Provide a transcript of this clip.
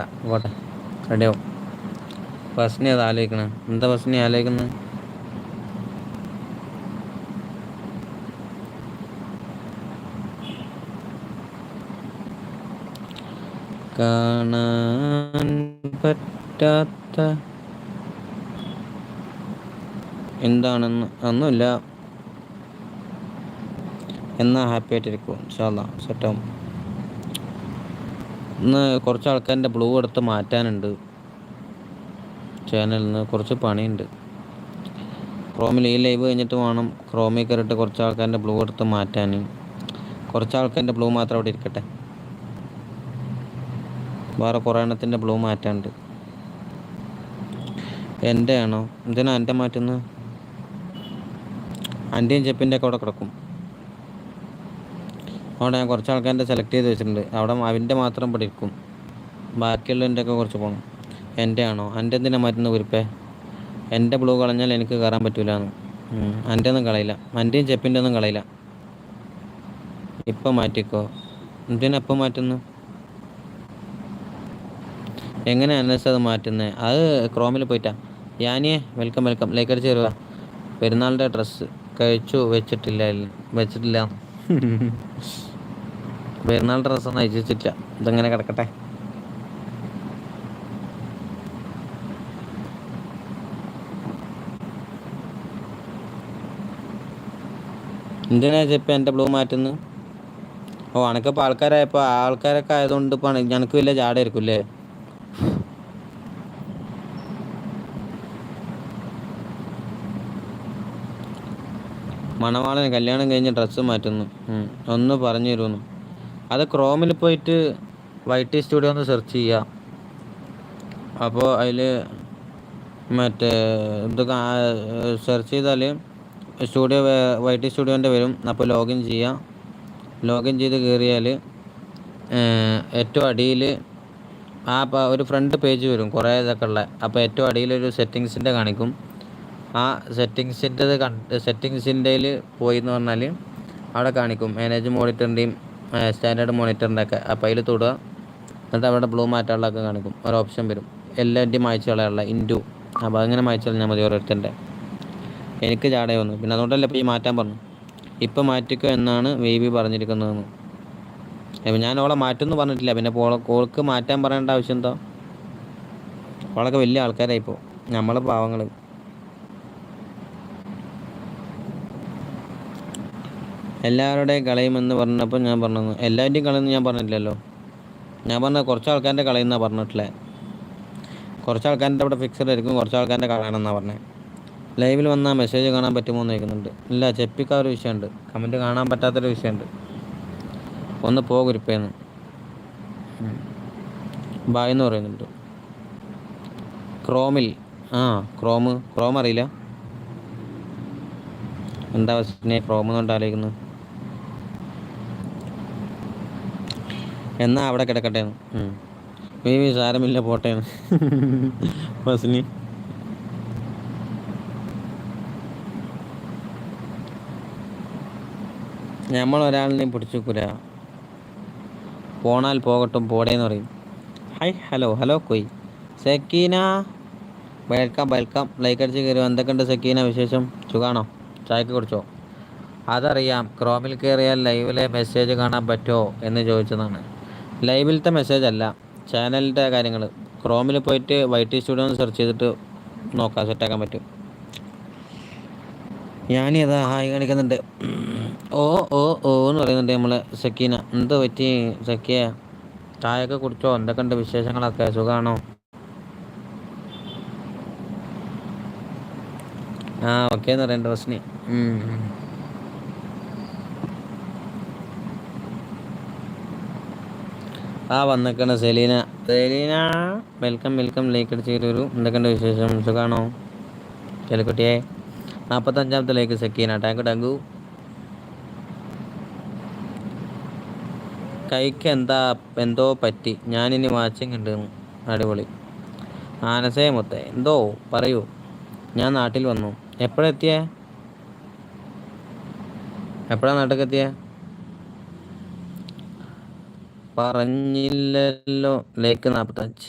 വേണ്ട. പോട്ടെ. റെഡിയാവും ഫസ്റ്റിനെ അത് ആലോചിക്കണം? എന്താ ഫസ്റ്റിനെ ആലോചിക്കുന്നത് കാണാൻ പറ്റാത്ത എന്താണെന്ന് ഒന്നുമില്ല എന്നാ ഹാപ്പി ആയിട്ടിരിക്കും ഇൻഷാല്ല സെറ്റാവും ഇന്ന് കുറച്ച് ആൾക്കാരുടെ ബ്ലൂ എടുത്ത് മാറ്റാനുണ്ട്. ചാനലിൽ നിന്ന് കുറച്ച് പണിയുണ്ട്. ക്രോമിൽ ഈ ലൈവ് കഴിഞ്ഞിട്ട് വേണം ക്രോമിൽ കയറിയിട്ട് കുറച്ച് ആൾക്കാരുടെ ബ്ലൂ എടുത്ത് മാറ്റാൻ. കുറച്ച് ആൾക്കാരുടെ ബ്ലൂ മാത്രം അവിടെ ഇരിക്കട്ടെ. വേറെ കുറേ എണ്ണത്തിന്റെ ബ്ലൂ മാറ്റാനുണ്ട്. എന്റെ ആണോ എന്തിനാ എന്റെ മാറ്റുന്നത് അന്റെയും ചെപ്പിന്റെ അവിടെ കിടക്കും. അവിടെ ഞാൻ കുറച്ച് ആൾക്കാരെ സെലക്ട് ചെയ്ത് വെച്ചിട്ടുണ്ട്. അവിടെ അവന്റെ മാത്രം ഇവിടെ ഇരിക്കും. ബാക്കിയുള്ളതിന്റെ ഒക്കെ കുറച്ച് പോകണം എന്റെ ആണോ എന്റെ എന്തിനാ മാറ്റുന്ന കുരിപ്പേ? എന്റെ ബ്ലൂ കളഞ്ഞാൽ എനിക്ക് കയറാൻ പറ്റൂല എന്റെ ഒന്നും കളയില്ല. എന്റെയും ചെപ്പിന്റെ ഒന്നും കളയില്ല. ഇപ്പം മാറ്റിക്കോ. എന്തിനാ എപ്പം മാറ്റുന്നു? എങ്ങനെ അനസ് അത് മാറ്റുന്നത് അത് ക്രോമിൽ പോയിട്ടാ. യാനിയെ വെൽക്കം വെൽക്കം ലൈക്ക് അടിച്ച് തരുക പെരുന്നാളിന്റെ ഡ്രസ്സ് കഴിച്ചു വെച്ചിട്ടില്ല വെച്ചിട്ടില്ല. പെരുന്നാൾ ഡ്രസ്സൊന്നും അയച്ചു വെച്ചിട്ടില്ല. ഇതെങ്ങനെ കിടക്കട്ടെ? എന്തിനാ ചെപ്പം എന്റെ ബ്ലൂ മാറ്റുന്നു? ഓ അനക്കിപ്പോൾ ആൾക്കാരായപ്പോൾ ആൾക്കാരൊക്കെ ആയതുകൊണ്ട് ഇപ്പോൾ ഞങ്ങൾക്ക് വലിയ ജാടായിരിക്കും അല്ലേ മണവാളന് കല്യാണം കഴിഞ്ഞ് ഡ്രസ്സ് മാറ്റുന്നു. ഒന്ന് പറഞ്ഞു തരുമെന്നു അത് ക്രോമിൽ പോയിട്ട് വൈറ്റ് സ്റ്റുഡിയോ ഒന്ന് സെർച്ച് ചെയ്യുക അപ്പോൾ അതിൽ മറ്റേ എന്തൊക്കെ സെർച്ച് ചെയ്താൽ സ്റ്റുഡിയോ വൈറ്റ് സ്റ്റുഡിയോന്റെ വരും. അപ്പോൾ ലോഗിൻ ചെയ്യുക ലോഗിൻ ചെയ്ത് കയറിയാൽ ഏറ്റവും അടിയിൽ ആ ഒരു ഫ്രണ്ട് പേജ് വരും കുറേ ഇതൊക്കെ ഉള്ള. അപ്പോൾ ഏറ്റവും അടിയിലൊരു സെറ്റിങ്സിന്റെ കാണിക്കും. ആ സെറ്റിങ്സിന്റെത് കണ്ട് സെറ്റിങ്സിന്റെ പോയി എന്ന് പറഞ്ഞാൽ അവിടെ കാണിക്കും. മാനേജ് മോണിറ്ററിന്റെയും സ്റ്റാൻഡേർഡ് മോണിറ്ററിന്റെ ഒക്കെ അപ്പോൾ അതിൽ തൊടുക. എന്നിട്ട് അവിടെ ബ്ലൂ മാറ്റാനുള്ളതൊക്കെ കാണിക്കും. ഒരു ഓപ്ഷൻ വരും. എല്ലാവരുടെയും മായ്ച്ചു കളയാനുള്ള ഇന്റു അപ്പോൾ അങ്ങനെ മായ്ച്ചു കളഞ്ഞാൽ മതി ഓരോരുത്തരുടെ. എനിക്ക് ചാടേ വന്നു. പിന്നെ അതുകൊണ്ടല്ല ഇപ്പോൾ ഈ മാറ്റാൻ പറഞ്ഞു. ഇപ്പം മാറ്റിക്കോ എന്നാണ് വേബി പറഞ്ഞിരിക്കുന്നതെന്ന്. അപ്പം ഞാൻ ഓളെ മാറ്റുമെന്ന് പറഞ്ഞിട്ടില്ല. പിന്നെ ഓൾക്ക് മാറ്റാൻ പറയേണ്ട ആവശ്യം എന്താ? ഓളൊക്കെ വലിയ ആൾക്കാരായിപ്പോൾ നമ്മളെ പാവങ്ങൾ എല്ലാവരുടെയും കളയുമെന്ന് പറഞ്ഞപ്പോൾ ഞാൻ പറഞ്ഞു എല്ലാവരുടെയും കളയുമെന്ന് ഞാൻ പറഞ്ഞില്ലല്ലോ ഞാൻ പറഞ്ഞ കുറച്ച് ആൾക്കാരുടെ കളയുന്നാണ് പറഞ്ഞിട്ടില്ലേ കുറച്ച് ആൾക്കാരുടെ അവിടെ ഫിക്സഡ് ആയിരിക്കും കുറച്ച് ആൾക്കാരുടെ കളയണമെന്നാണ് പറഞ്ഞത് ലൈവിൽ വന്നാൽ മെസ്സേജ് കാണാൻ പറ്റുമോ എന്ന് ചോദിക്കുന്നുണ്ട്. ഇല്ല ചെപ്പിക്കാ ഒരു വിഷയമുണ്ട്. കമന്റ് കാണാൻ പറ്റാത്തൊരു വിഷയമുണ്ട്. ഒന്ന് പോകുരിപ്പേന്ന് ബായ് എന്ന് പറയുന്നുണ്ട്. ക്രോമിൽ ആ ക്രോം ക്രോം അറിയില്ല. എന്താ ക്രോം എന്നുകൊണ്ട് ആലോചിക്കുന്നത് എന്നാ അവിടെ കിടക്കട്ടെ? ബേബി സാരമില്ല പോട്ടെ. ഫസ്നി നമ്മൾ ഒരാളിനെയും പിടിച്ചുക്കൂല പോണാൽ പോകട്ടും പോടേന്ന് പറയും. ഹായ് ഹലോ ഹലോ കൊയ്. Sakeena welcome welcome. ലൈക്ക് അടിച്ച് കയറും എന്തൊക്കെയുണ്ട് സക്കീന വിശേഷം? സുഖാണോ? ചായക്ക് കുടിച്ചോ? അതറിയാം ക്രോമിൽ കയറിയാൽ ലൈവിലെ മെസ്സേജ് കാണാൻ പറ്റുമോ എന്ന് ചോദിച്ചതാണ്. ലൈവിലത്തെ മെസ്സേജ് അല്ല. ചാനലിന്റെ കാര്യങ്ങൾ ക്രോമിൽ പോയിട്ട് വൈറ്റ് സ്റ്റുഡിയോ സെർച്ച് ചെയ്തിട്ട് നോക്കാം സെറ്റാക്കാൻ പറ്റും. ഞാനിതാ ഹായ് കാണിക്കുന്നുണ്ട്. ഓ ഓ ഓ എന്ന് പറയുന്നുണ്ട് നമ്മളെ സക്കീന. എന്ത് പറ്റി സക്കിയ ചായയൊക്കെ കുടിച്ചോ? എന്തൊക്കെയുണ്ട് വിശേഷങ്ങളൊക്കെ? സുഖമാണോ ആ ഓക്കെ എന്ന് പറയണ്ട റസ്നി ആ വന്നിക്കണ Selina. Selina welcome welcome like അടിച്ച് ഒരു എന്തൊക്കെയുണ്ട് വിശേഷം? സുഖമാണോ ചെലക്കുട്ടിയെ. നാൽപ്പത്തഞ്ചാമത്തെ ലൈക്ക് സെക്കീന. ടാങ്ക് ടാങ്കു കൈക്ക് എന്താ എന്തോ പറ്റി? ഞാനിനി വാച്ചിങ് ഉണ്ട്. അടിപൊളി. ആനസേ മൊത്തേ എന്തോ? പറയൂ. ഞാൻ നാട്ടിൽ വന്നു. എപ്പോഴെത്തിയേ? എപ്പോഴാണ് നാട്ടിലെത്തിയേ? പറഞ്ഞില്ലല്ലോ. ലേക്ക് നാൽപ്പത്തഞ്ച്